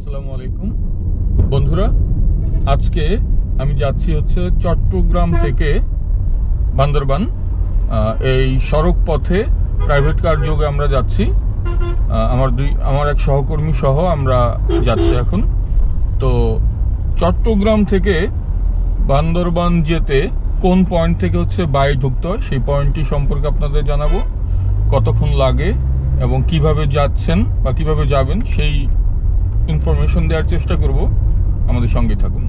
আসসালামু আলাইকুম। বন্ধুরা আজকে আমি যাচ্ছি হচ্ছে চট্টগ্রাম থেকে বান্দরবান। এই সড়ক পথে প্রাইভেট কার যোগে আমরা যাচ্ছি। আমার দুই আমার এক সহকর্মী সহ আমরা যাচ্ছি এখন। তো চট্টগ্রাম থেকে বান্দরবান যেতে কোন পয়েন্ট থেকে হচ্ছে বাই ঢুকতে হয় সেই পয়েন্টটি সম্পর্কে আপনাদের জানাব। কতক্ষণ লাগে এবং কীভাবে যাচ্ছেন বা কীভাবে যাবেন সেই ইনফরমেশন দেওয়ার চেষ্টা করব। আমাদের সঙ্গে থাকুন।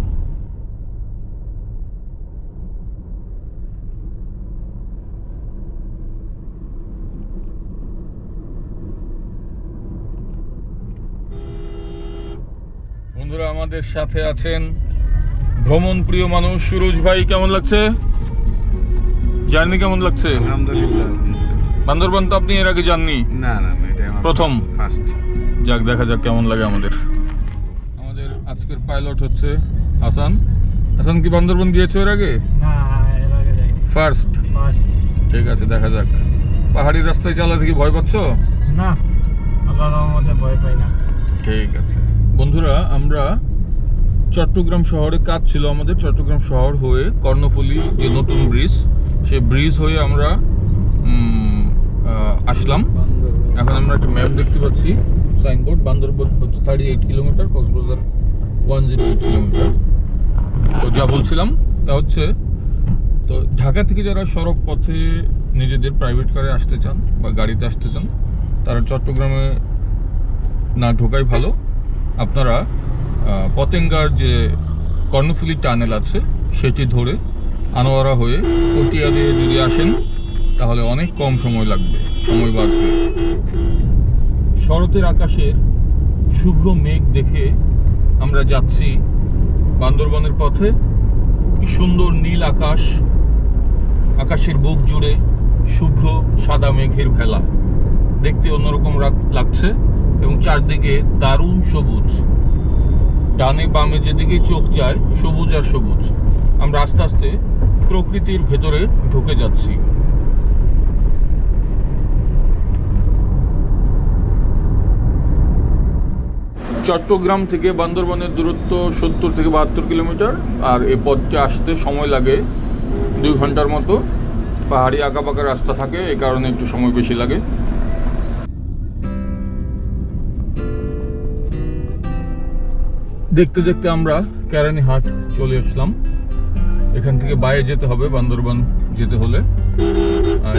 বন্ধুরা আমাদের সাথে আছেন ভ্রমণ প্রিয় মানুষ সুরজ ভাই কেমন লাগছে? জার্নি কেমন লাগছে? আলহামদুলিল্লাহ। বান্দরবান তো আপনি এর আগে যাননি। না না না এটা প্রথম? ফার্স্ট যাক দেখা যাক কেমন লাগে আমাদের। আমাদের আজকের পাইলট হচ্ছে হাসান। হাসান কি বান্দরবন গিয়েছে এর আগে? না এর আগে যাইনি। ফার্স্ট ফার্স্ট ঠিক আছে দেখা যাক। পাহাড়ি রাস্তায় চালাতে কি ভয় পাচ্ছ? না ভয় পাই না। ঠিক আছে। বন্ধুরা আমরা চট্টগ্রাম শহরে কাজ ছিল আমাদের। চট্টগ্রাম শহর হয়ে কর্ণফুলী যে নতুন ব্রিজ সে ব্রিজ হয়ে আমরা আসলাম। এখন আমরা একটা ম্যাপ দেখতে পাচ্ছি। সাইনবোর্ড, বান্দরবন হচ্ছে thirty eight kilometre, Cox's Bazar one zero eight kilometre. তো যা বলছিলাম, তা হচ্ছে, তো ঢাকা থেকে যারা সড়ক পথে নিজেদের প্রাইভেট কারে আসতে চান বা গাড়িতে আসতে চান, তারা চট্টগ্রামে না ঢোকাই ভালো। আপনারা পতেঙ্গার যে কর্ণফুলি টানেল আছে, সেটি ধরে আনোয়ারা হয়ে পটিয়া দিয়ে যদি আসেন, তাহলে অনেক কম সময় লাগবে, সময় বাঁচবে। শরতের আকাশে শুভ্র মেঘ দেখে আমরা যাচ্ছি বান্দরবনের পথে। সুন্দর নীল আকাশ, আকাশের বুক জুড়ে শুভ্র সাদা মেঘের ভেলা। দেখতে অন্যরকম লাগছে এবং চারদিকে দারুণ সবুজ। ডানে বামে যেদিকে চোখ যায় সবুজ আর সবুজ। আমরা আস্তে আস্তে প্রকৃতির ভেতরে ঢুকে যাচ্ছি। চট্টগ্রাম থেকে বান্দরবানের দূরত্ব সত্তর থেকে বাহাত্তর কিলোমিটার, আর এই পথটি আসতে সময় লাগে দুই ঘণ্টার মতো। পাহাড়ি আঁকাবাঁকা রাস্তা থাকে এই কারণে একটু সময় বেশি লাগে। দেখতে দেখতে আমরা কেরানি হাট চলে আসলাম। এখান থেকে বাইরে যেতে হবে, বান্দরবান যেতে হলে।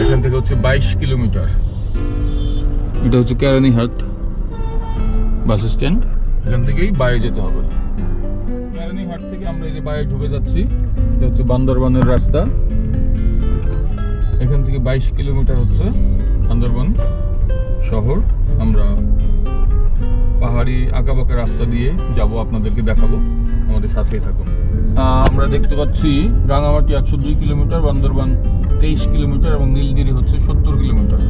এখান থেকে হচ্ছে বাইশ কিলোমিটার। এটা হচ্ছে কেরানি হাট। বাস স্ট্যান্ড এখান থেকেই বাইরে যেতে হবে। হাট থেকে আমরা এই যে বাইরে ঢুকে যাচ্ছি এটা হচ্ছে বান্দরবানের রাস্তা। এখান থেকে বাইশ কিলোমিটার হচ্ছে বান্দরবান শহর। আমরা পাহাড়ি আঁকাবাঁকা রাস্তা দিয়ে যাব আপনাদেরকে দেখাবো। আমাদের সাথেই থাকুন। আমরা দেখতে পাচ্ছি রাঙামাটি একশো দুই কিলোমিটার বান্দরবান তেইশ কিলোমিটার এবং নীলগিরি হচ্ছে সত্তর কিলোমিটার।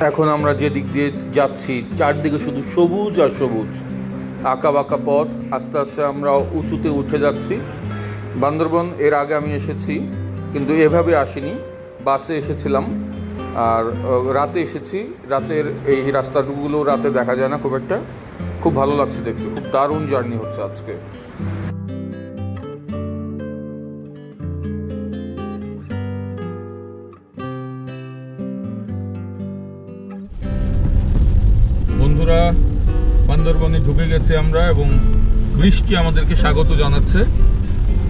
এখন আমরা যে দিক দিয়ে যাচ্ছি, চারদিকে শুধু সবুজ আর সবুজ। আঁকা বাঁকা পথ, আস্তে আস্তে আমরা উঁচুতে উঠে যাচ্ছি। বান্দরবন, এর আগে আমি এসেছি, কিন্তু এভাবে আসিনি। বাসে এসেছিলাম, আর রাতে এসেছি। রাতের এই রাস্তাগুলো রাতে দেখা যায় না খুব একটা। খুব ভালো লাগছে দেখতে, খুব দারুণ জার্নি হচ্ছে আজকে। বন্ধুরা, বান্দরবনে ঢুকে গেছে আমরা এবং বৃষ্টি আমাদেরকে স্বাগত জানাচ্ছে।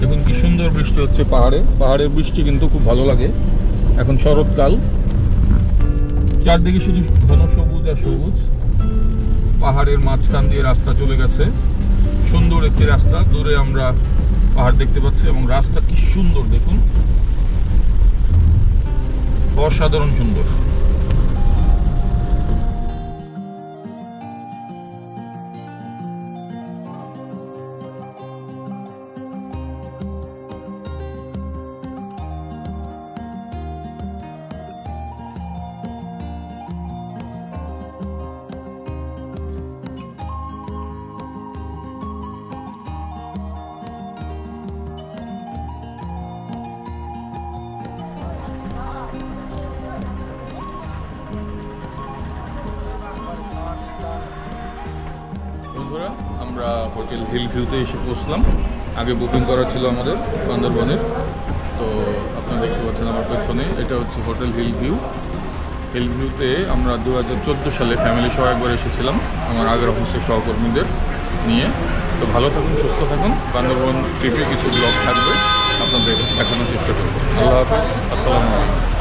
দেখুন কি সুন্দর বৃষ্টি হচ্ছে পাহাড়ে। পাহাড়ের বৃষ্টি কিন্তু খুব ভালো লাগে। এখন শরৎকাল। চারদিকে শুধু ঘন সবুজ আর সবুজ। পাহাড়ের মাঝখান দিয়ে রাস্তা চলে গেছে। সুন্দর একটি রাস্তা। দূরে আমরা পাহাড় দেখতে পাচ্ছি এবং রাস্তা কি সুন্দর, দেখুন। অসাধারণ সুন্দর। আমরা হোটেল হিল ভিউতে এসে পৌঁছলাম। আগে বুকিং করা ছিল আমাদের বান্দরবনের। তো আপনারা দেখতে পাচ্ছেন আমার পেছনে, এটা হচ্ছে হোটেল হিল ভিউ হিল ভিউতে আমরা দু হাজার চোদ্দ সালে ফ্যামিলি সহ একবার এসেছিলাম, আমার আগের অফিসের সহকর্মীদের নিয়ে। তো ভালো থাকুন, সুস্থ থাকুন। বান্দরবন ট্রিপে কিছু ব্লগ থাকবে, আপনাদের দেখানোর চেষ্টা করব। আল্লাহ হাফিজ, আসসালামু আলাইকুম।